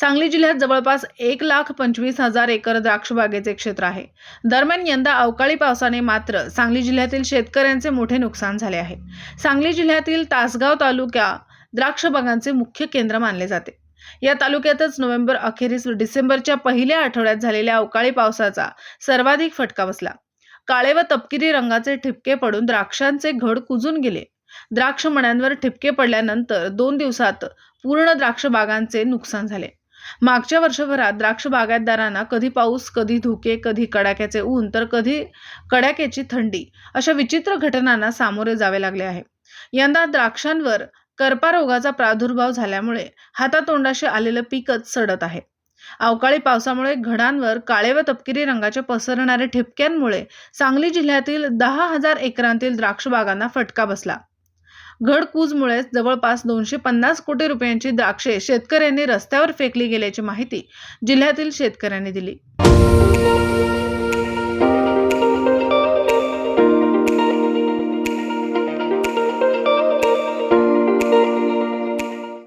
सांगली जिल्ह्यात जवळपास एक लाख पंचवीस हजार एकर द्राक्ष बागेचे क्षेत्र आहे. दरम्यान यंदा अवकाळी पावसाने मात्र सांगली जिल्ह्यातील शेतकऱ्यांचे मोठे नुकसान झाले आहे. सांगली जिल्ह्यातील तासगाव तालुक्या द्राक्ष बागांचे मुख्य केंद्र मानले जाते. या तालुक्यातच नोव्हेंबर अखेरीस डिसेंबरच्या पहिल्या आठवड्यात झालेल्या अवकाळी पावसाचा सर्वाधिक फटका बसला. काळे व तपकिरी रंगाचे ठिपके पडून द्राक्षांचे घड कुजून गेले. द्राक्ष मण्यांवर ठिपके पडल्यानंतर दोन दिवसात पूर्ण द्राक्ष बागांचे नुकसान झाले. मागच्या वर्षभरात द्राक्ष बागायतदारांना कधी पाऊस कधी धुके कधी कडाक्याचे ऊन तर कधी कडाक्याची थंडी अशा विचित्र घटनांना सामोरे जावे लागले आहे. यंदा द्राक्षांवर करपा रोगाचा प्रादुर्भाव झाल्यामुळे हातातोंडाशी आलेलं पीकच सडत आहे. अवकाळी पावसामुळे घडांवर काळे व तपकिरी रंगाचे पसरणारे ठिपक्यांमुळे सांगली जिल्ह्यातील दहा हजार एकरांतील द्राक्ष बागांना फटका बसला. घडकूजमुळे जवळपास दोनशे पन्नास कोटी रुपयांची द्राक्षे शेतकऱ्यांनी रस्त्यावर फेकली गेल्याची माहिती जिल्ह्यातील शेतकऱ्यांनी दिली.